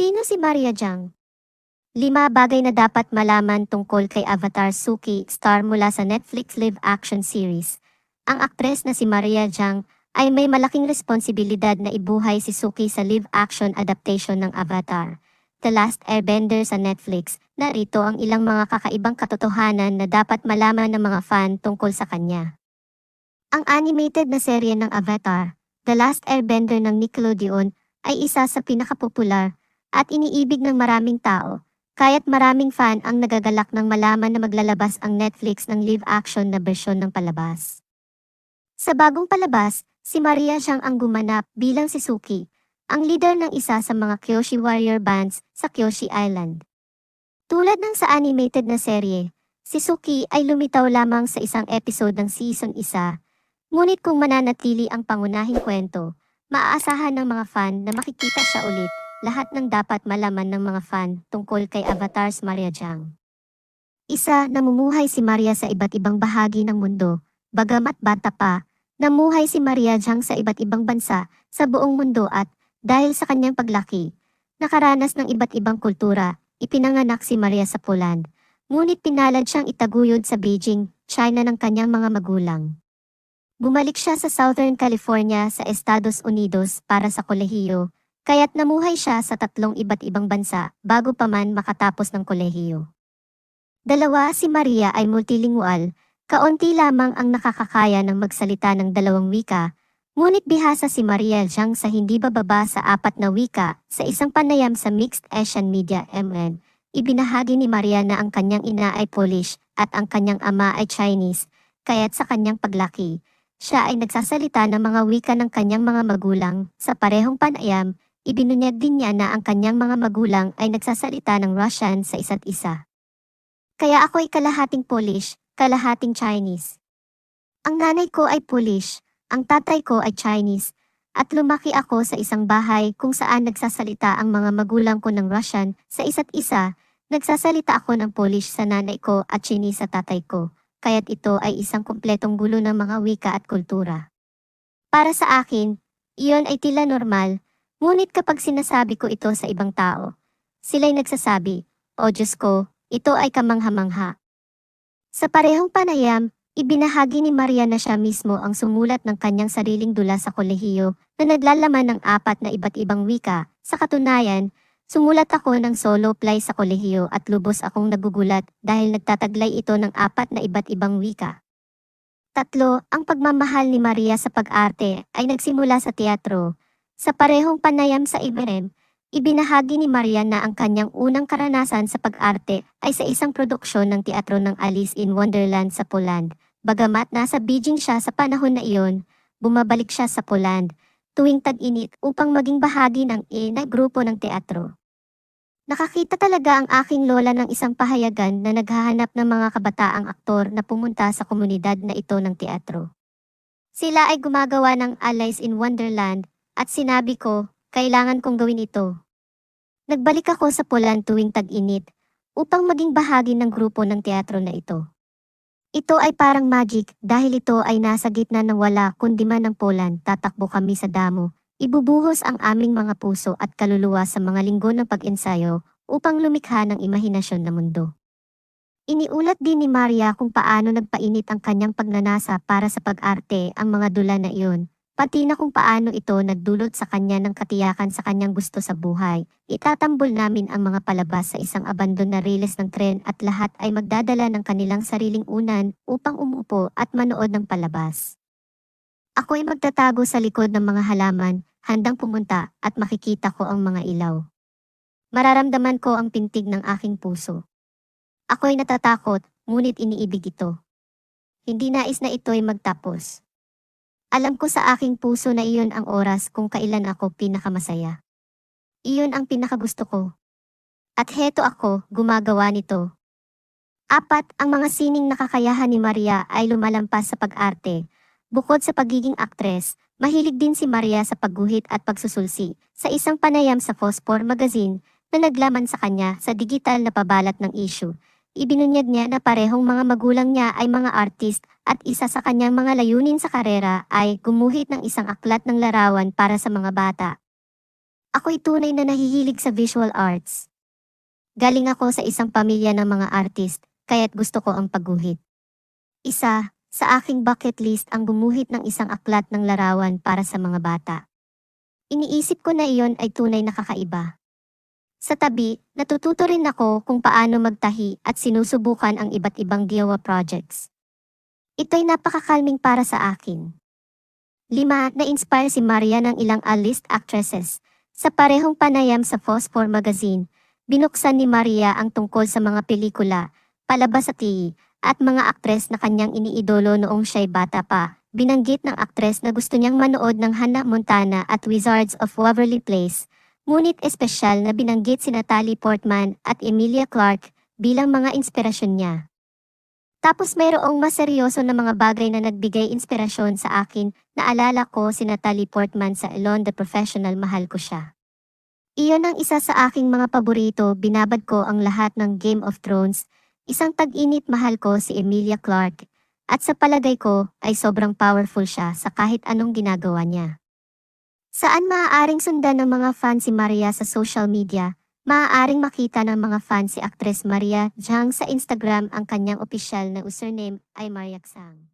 Sino si Maria Jiang? Lima bagay na dapat malaman tungkol kay Avatar Suki, star mula sa Netflix live-action series. Ang aktres na si Maria Jiang ay may malaking responsibilidad na ibuhay si Suki sa live-action adaptation ng Avatar. The Last Airbender sa Netflix, narito ang ilang mga kakaibang katotohanan na dapat malaman ng mga fan tungkol sa kanya. Ang animated na serye ng Avatar, The Last Airbender ng Nickelodeon, ay isa sa pinakapopular at iniibig ng maraming tao, kaya't maraming fan ang nagagalak ng malaman na maglalabas ang Netflix ng live-action na bersyon ng palabas. Sa bagong palabas, si Maria siyang ang gumanap bilang si Suki, ang leader ng isa sa mga Kyoshi Warrior bands sa Kyoshi Island. Tulad ng sa animated na serye, si Suki ay lumitaw lamang sa isang episode ng season 1, ngunit kung mananatili ang pangunahing kwento, maaasahan ng mga fan na makikita siya ulit lahat ng dapat malaman ng mga fan tungkol kay Avatar's Maria Jiang. Isa, namumuhay si Maria sa iba't ibang bahagi ng mundo, bagamat bata pa, namuhay si Maria Jiang sa iba't ibang bansa sa buong mundo at, dahil sa kanyang paglaki, nakaranas ng iba't ibang kultura, ipinanganak si Maria sa Poland, ngunit pinalad siyang itaguyod sa Beijing, China ng kanyang mga magulang. Bumalik siya sa Southern California sa Estados Unidos para sa kolehiyo, kaya't namuhay siya sa tatlong iba't ibang bansa bago pa man makatapos ng kolehiyo. Dalawa, si Maria ay multilingual, kaunti lamang ang nakakakaya ng magsalita ng dalawang wika, ngunit bihasa si Maria Jiang sa hindi bababa sa apat na wika sa isang panayam sa Mixed Asian Media MN. Ibinahagi ni Maria na ang kanyang ina ay Polish at ang kanyang ama ay Chinese, kaya't sa kanyang paglaki, siya ay nagsasalita ng mga wika ng kanyang mga magulang sa parehong panayam Ibinunyag din niya na ang kanyang mga magulang ay nagsasalita ng Russian sa isa't isa. Kaya ako ay kalahating Polish, kalahating Chinese. Ang nanay ko ay Polish, ang tatay ko ay Chinese, at lumaki ako sa isang bahay kung saan nagsasalita ang mga magulang ko ng Russian sa isa't isa, nagsasalita ako ng Polish sa nanay ko at Chinese sa tatay ko, kaya't ito ay isang kumpletong gulo ng mga wika at kultura. Para sa akin, iyon ay tila normal, Ngunit kapag sinasabi ko ito sa ibang tao, sila'y nagsasabi, O Diyos ko, ito ay kamangha-mangha. Sa parehong panayam, ibinahagi ni Maria na siya mismo ang sumulat ng kanyang sariling dula sa kolehiyo na naglalaman ng apat na iba't ibang wika. Sa katunayan, sumulat ako ng solo play sa kolehiyo at lubos akong nagugulat dahil nagtataglay ito ng apat na iba't ibang wika. Tatlo, ang pagmamahal ni Maria sa pag-arte ay nagsimula sa teatro, sa parehong panayam sa Iberem, ibinahagi ni Maria na ang kanyang unang karanasan sa pag-arte ay sa isang produksyon ng teatro ng Alice in Wonderland sa Poland. Bagamat nasa Beijing siya sa panahon na iyon, bumabalik siya sa Poland tuwing tag-init upang maging bahagi ng E na grupo ng teatro. Nakakita talaga ang aking lola ng isang pahayagan na naghahanap ng mga kabataang aktor na pumunta sa komunidad na ito ng teatro. Sila ay gumagawa ng Alice in Wonderland at sinabi ko, kailangan kong gawin ito. Nagbalik ako sa Poland tuwing tag-init upang maging bahagi ng grupo ng teatro na ito. Ito ay parang magic dahil ito ay nasa gitna ng wala kundi man ng Poland tatakbo kami sa damo. Ibubuhos ang aming mga puso at kaluluwa sa mga linggo ng pag-ensayo upang lumikha ng imahinasyon na mundo. Iniulat din ni Maria kung paano nagpainit ang kanyang pagnanasa para sa pag-arte ang mga dula na iyon pati na kung paano ito nagdulot sa kanya ng katiyakan sa kanyang gusto sa buhay. Itatambol namin ang mga palabas sa isang abandon na riles ng tren at lahat ay magdadala ng kanilang sariling unan upang umupo at manood ng palabas. Ako ay magtatago sa likod ng mga halaman, handang pumunta at makikita ko ang mga ilaw. Mararamdaman ko ang pintig ng aking puso. Ako ay natatakot, ngunit iniibig ito. Hindi nais na ito ay magtapos. Alam ko sa aking puso na iyon ang oras kung kailan ako pinakamasaya. Iyon ang pinakagusto ko. At heto ako, gumagawa nito. Apat, ang mga sining nakakayahan ni Maria ay lumalampas sa pag-arte. Bukod sa pagiging aktres, mahilig din si Maria sa pagguhit at pagsusulsi sa isang panayam sa Phosphor magazine na naglaman sa kanya sa digital na pabalat ng issue Ibinunyag niya na parehong mga magulang niya ay mga artist at isa sa kanyang mga layunin sa karera ay gumuhit ng isang aklat ng larawan para sa mga bata. Ako'y tunay na nahihilig sa visual arts. Galing ako sa isang pamilya ng mga artist, kaya't gusto ko ang pagguhit. Isa, sa aking bucket list ang gumuhit ng isang aklat ng larawan para sa mga bata. Iniisip ko na iyon ay tunay na kakaiba. Sa tabi, natututo rin ako kung paano magtahi at sinusubukan ang iba't ibang giwa projects. Ito'y napakakalming para sa akin. Lima, na-inspire si Maria ng ilang A-list actresses. Sa parehong panayam sa Phosphor Magazine, binuksan ni Maria ang tungkol sa mga pelikula, palabas sa TV, at mga aktres na kanyang iniidolo noong siya'y bata pa. Binanggit ng aktres na gusto niyang manood ng Hannah Montana at Wizards of Waverly Place, ngunit espesyal na binanggit si Natalie Portman at Emilia Clarke bilang mga inspirasyon niya. Tapos mayroong mas seryoso na mga bagay na nagbigay inspirasyon sa akin. Naalala ko si Natalie Portman sa Elon the Professional mahal ko siya. Iyon ang isa sa aking mga paborito, binabad ko ang lahat ng Game of Thrones. Isang tag-init mahal ko si Emilia Clarke. At sa palagay ko ay sobrang powerful siya sa kahit anong ginagawa niya. Saan maaaring sundan ng mga fans si Maria sa social media? Maaaring makita ng mga fans si Actress Maria Jiang sa Instagram ang kanyang opisyal na username ay Mariaksang.